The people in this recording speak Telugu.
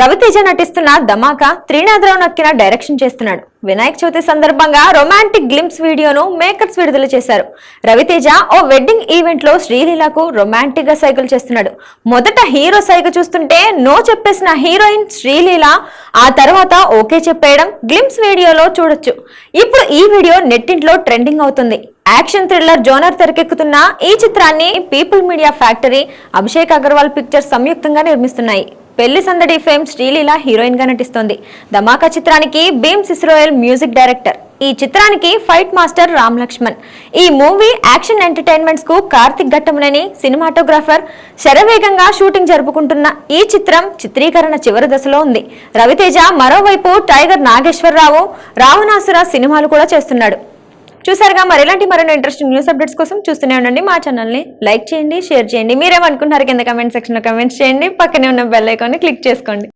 Ravi Teja నటిస్తున్న ధమాకా త్రినాథరావు నక్కిన డైరెక్షన్ చేస్తున్నాడు. వినాయక చవితి సందర్భంగా రొమాంటిక్ గ్లిమ్స్ వీడియోను మేకర్స్ విడుదల చేశారు. రవితేజ ఓ వెడ్డింగ్ ఈవెంట్లో శ్రీలీలకు రొమాంటిక్గా సైకిల్ చేస్తున్నాడు. మొదట హీరో సైకిల్ చూస్తుంటే నో చెప్పేసిన హీరోయిన్ శ్రీలీల ఆ తర్వాత ఓకే చెప్పేయడం గ్లిమ్స్ వీడియోలో చూడొచ్చు. ఇప్పుడు ఈ వీడియో నెట్టింట్లో ట్రెండింగ్ అవుతుంది. యాక్షన్ థ్రిల్లర్ జోనర్ తెరకెక్కుతున్న ఈ చిత్రాన్ని People Media Factory Abhishek Agarwal pictures సంయుక్తంగా నిర్మిస్తున్నాయి. పెళ్ళి సందడి ఫేమ్ శ్రీలీల హీరోయిన్గా నటిస్తోంది. ధమాకా చిత్రానికి భీమ్ సిస్రోయల్ మ్యూజిక్ డైరెక్టర్. ఈ చిత్రానికి ఫైట్ మాస్టర్ రామ్ లక్ష్మణ్. ఈ మూవీ యాక్షన్ ఎంటర్టైన్మెంట్స్కు కార్తిక్ ఘట్టమునని సినిమాటోగ్రాఫర్ శరవేగంగా షూటింగ్ జరుపుకుంటున్న ఈ చిత్రం చిత్రీకరణ చివరి దశలో ఉంది. రవితేజ మరోవైపు టైగర్ నాగేశ్వరరావు రావణాసుర సినిమాలు కూడా చేస్తున్నాడు. చూసారుగా మరి ఇలాంటి మరిన్ని ఇంట్రెస్టింగ్ న్యూస్ అప్డేట్స్ కోసం చూస్తూనే ఉండండి. మా ఛానల్ని లైక్ చేయండి షేర్ చేయండి. మీరేమనుకుంటున్నారు కింద కమెంట్ సెక్షన్లో కమెంట్స్ చేయండి. పక్కనే ఉన్న బెల్ ఐకాన్ని క్లిక్ చేసుకోండి.